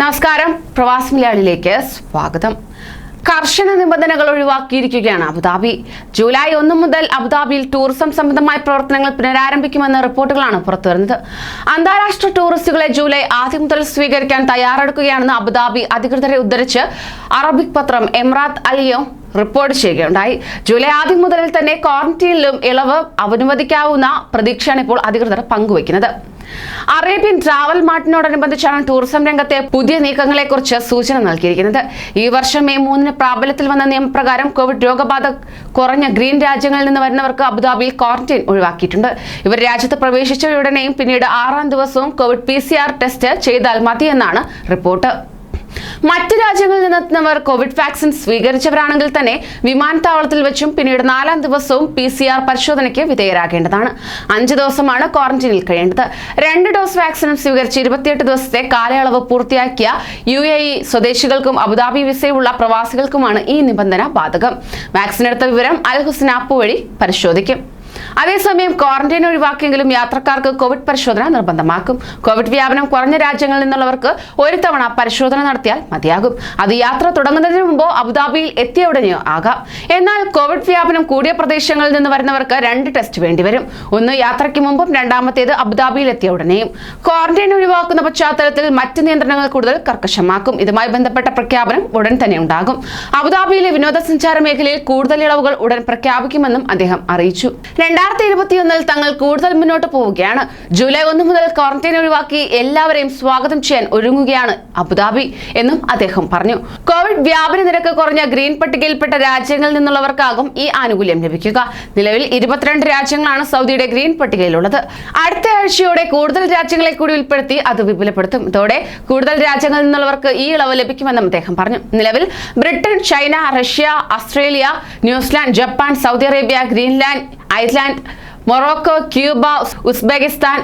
നമസ്കാരം. പ്രവാസി മലയാളിയിലേക്ക് സ്വാഗതം. കർശന നിബന്ധനകൾ ഒഴിവാക്കിയിരിക്കുകയാണ് അബുദാബി. ജൂലൈ ഒന്ന് മുതൽ അബുദാബിയിൽ ടൂറിസം സംബന്ധമായ പ്രവർത്തനങ്ങൾ പുനരാരംഭിക്കുമെന്ന റിപ്പോർട്ടുകളാണ് പുറത്തുവരുന്നത്. അന്താരാഷ്ട്ര ടൂറിസ്റ്റുകളെ ജൂലൈ ആദ്യം മുതൽ സ്വീകരിക്കാൻ തയ്യാറെടുക്കുകയാണെന്ന് അബുദാബി അധികൃതരെ ഉദ്ധരിച്ച് അറബിക് പത്രം എമ്രാത്ത് അലിയോ റിപ്പോർട്ട് ചെയ്യുകയുണ്ടായി. ജൂലൈ ആദ്യം മുതൽ തന്നെ ക്വാറന്റീനിലും ഇളവ് അനുവദിക്കാവുന്ന പ്രതീക്ഷയാണ് ഇപ്പോൾ അധികൃതർ പങ്കുവയ്ക്കുന്നത്. അറേബ്യൻ ട്രാവൽ മാർട്ടിനോടനുബന്ധിച്ചാണ് ടൂറിസം രംഗത്തെ പുതിയ നീക്കങ്ങളെക്കുറിച്ച് സൂചന നൽകിയിരിക്കുന്നത്. ഈ വർഷം മെയ് മൂന്നിന് പ്രാബല്യത്തിൽ വന്ന നിയമപ്രകാരം കോവിഡ് രോഗബാധ കുറഞ്ഞ ഗ്രീൻ രാജ്യങ്ങളിൽ നിന്ന് വരുന്നവർക്ക് അബുദാബിയിൽ ക്വാറന്റൈൻ ഒഴിവാക്കിയിട്ടുണ്ട്. ഇവർ രാജ്യത്ത് പ്രവേശിച്ച ഉടനെയും പിന്നീട് ആറാം ദിവസവും കോവിഡ് പി ടെസ്റ്റ് ചെയ്താൽ മതിയെന്നാണ് റിപ്പോർട്ട്. മറ്റ് രാജ്യങ്ങളിൽ നിന്നെത്തുന്നവർ കോവിഡ് വാക്സിൻ സ്വീകരിച്ചവരാണെങ്കിൽ തന്നെ വിമാനത്താവളത്തിൽ വെച്ചും പിന്നീട് നാലാം ദിവസവും പി സി ആർ പരിശോധനയ്ക്ക് വിധേയരാകേണ്ടതാണ്. അഞ്ച് ദിവസമാണ് ക്വാറന്റീനിൽ കഴിയേണ്ടത്. രണ്ട് ഡോസ് വാക്സിനും സ്വീകരിച്ച് ഇരുപത്തിയെട്ട് ദിവസത്തെ കാലയളവ് പൂർത്തിയാക്കിയ യു എ ഇ സ്വദേശികൾക്കും അബുദാബി വിസയുള്ള പ്രവാസികൾക്കുമാണ് ഈ നിബന്ധന ബാധകം. വാക്സിൻ എടുത്ത വിവരം അൽ ഹുസ്ന ആപ്പ് വഴി പരിശോധിക്കും. അതേസമയം ക്വാറന്റൈൻ ഒഴിവാക്കിയെങ്കിലും യാത്രക്കാർക്ക് കോവിഡ് പരിശോധന നിർബന്ധമാക്കും. കോവിഡ് വ്യാപനം കുറഞ്ഞ രാജ്യങ്ങളിൽ നിന്നുള്ളവർക്ക് ഒരു തവണ പരിശോധന നടത്തിയാൽ മതിയാകും. അത് യാത്ര തുടങ്ങുന്നതിന് മുമ്പോ അബുദാബിയിൽ എത്തിയ ഉടനെയോ ആകാം. എന്നാൽ കോവിഡ് വ്യാപനം കൂടിയ പ്രദേശങ്ങളിൽ നിന്ന് വരുന്നവർക്ക് രണ്ട് ടെസ്റ്റ് വേണ്ടിവരും ഒന്ന് യാത്രയ്ക്ക് മുമ്പും രണ്ടാമത്തേത് അബുദാബിയിൽ എത്തിയ ഉടനെയും. ക്വാറന്റൈൻ ഒഴിവാക്കുന്ന പശ്ചാത്തലത്തിൽ മറ്റ് നിയന്ത്രണങ്ങൾ കൂടുതൽ കർക്കശമാക്കും. ഇതുമായി ബന്ധപ്പെട്ട പ്രഖ്യാപനം ഉടൻ തന്നെ ഉണ്ടാകും. അബുദാബിയിലെ വിനോദസഞ്ചാര മേഖലയിൽ കൂടുതൽ ഇളവുകൾ ഉടൻ പ്രഖ്യാപിക്കുമെന്നും അദ്ദേഹം അറിയിച്ചു. രണ്ടായിരത്തി ഇരുപത്തിയൊന്നിൽ തങ്ങൾ കൂടുതൽ മുന്നോട്ട് പോവുകയാണ്. ജൂലൈ ഒന്ന് മുതൽ ക്വാറന്റൈൻ ഒഴിവാക്കി എല്ലാവരെയും സ്വാഗതം ചെയ്യാൻ ഒരുങ്ങുകയാണ് അബുദാബി എന്നും അദ്ദേഹം പറഞ്ഞു. കോവിഡ് വ്യാപന നിരക്ക് കുറഞ്ഞ ഗ്രീൻ പട്ടികയിൽപ്പെട്ട രാജ്യങ്ങളിൽ നിന്നുള്ളവർക്കാകും ഈ ആനുകൂല്യം ലഭിക്കുക. നിലവിൽ ഇരുപത്തിരണ്ട് രാജ്യങ്ങളാണ് സൗദിയുടെ ഗ്രീൻ പട്ടികയിലുള്ളത്. അടുത്ത ആഴ്ചയോടെ കൂടുതൽ രാജ്യങ്ങളെ കൂടി ഉൾപ്പെടുത്തി അത് വിപുലപ്പെടുത്തും. ഇതോടെ കൂടുതൽ രാജ്യങ്ങളിൽ നിന്നുള്ളവർക്ക് ഈ ഇളവ് ലഭിക്കുമെന്നും അദ്ദേഹം പറഞ്ഞു. നിലവിൽ Britain China Russia Australia New Zealand Japan Saudi Arabia Greenland Iceland Morocco Cuba Uzbekistan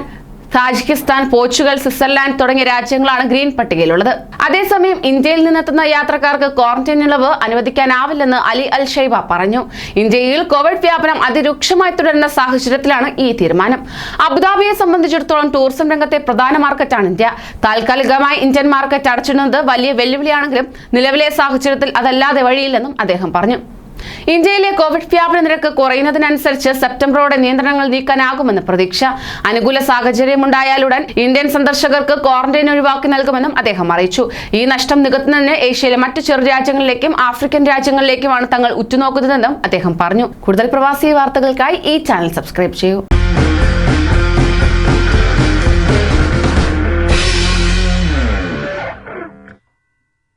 Tajikistan Portugal Switzerland തുടങ്ങിയ രാജ്യങ്ങളാണ് ഗ്രീൻ പട്ടികയിലുള്ളത്. അതേസമയം ഇന്ത്യയിൽ നിന്നെത്തുന്ന യാത്രക്കാർക്ക് ക്വാറന്റൈൻ ഇളവ് അനുവദിക്കാനാവില്ലെന്ന് അലി അൽ ഷൈബ പറഞ്ഞു. ഇന്ത്യയിൽ കോവിഡ് വ്യാപനം അതിരൂക്ഷമായി തുടരുന്ന സാഹചര്യത്തിലാണ് ഈ തീരുമാനം. അബുദാബിയെ സംബന്ധിച്ചിടത്തോളം ടൂറിസം രംഗത്തെ പ്രധാന മാർക്കറ്റാണ് ഇന്ത്യ. താൽക്കാലികമായി ഇന്ത്യൻ മാർക്കറ്റ് അടച്ചിടുന്നത് വലിയ വെല്ലുവിളിയാണെങ്കിലും നിലവിലെ സാഹചര്യത്തിൽ അതല്ലാതെ വഴിയില്ലെന്നും അദ്ദേഹം പറഞ്ഞു. ഇന്ത്യയിലെ കോവിഡ് വ്യാപന നിരക്ക് കുറയുന്നതിനനുസരിച്ച് സെപ്റ്റംബറോടെ നിയന്ത്രണങ്ങൾ നീക്കാനാകുമെന്ന് പ്രതീക്ഷ. അനുകൂല സാഹചര്യമുണ്ടായാലുടൻ ഇന്ത്യൻ സന്ദർശകർക്ക് ക്വാറന്റൈൻ ഒഴിവാക്കി നൽകുമെന്നും അദ്ദേഹം അറിയിച്ചു. ഈ നഷ്ടം നികത്തുന്നതിന് ഏഷ്യയിലെ മറ്റ് ചെറു രാജ്യങ്ങളിലേക്കും ആഫ്രിക്കൻ രാജ്യങ്ങളിലേക്കുമാണ് തങ്ങൾ ഉറ്റുനോക്കുന്നതെന്നും അദ്ദേഹം പറഞ്ഞു. കൂടുതൽ പ്രവാസി വാർത്തകൾക്കായി ഈ ചാനൽ സബ്സ്ക്രൈബ് ചെയ്യൂ.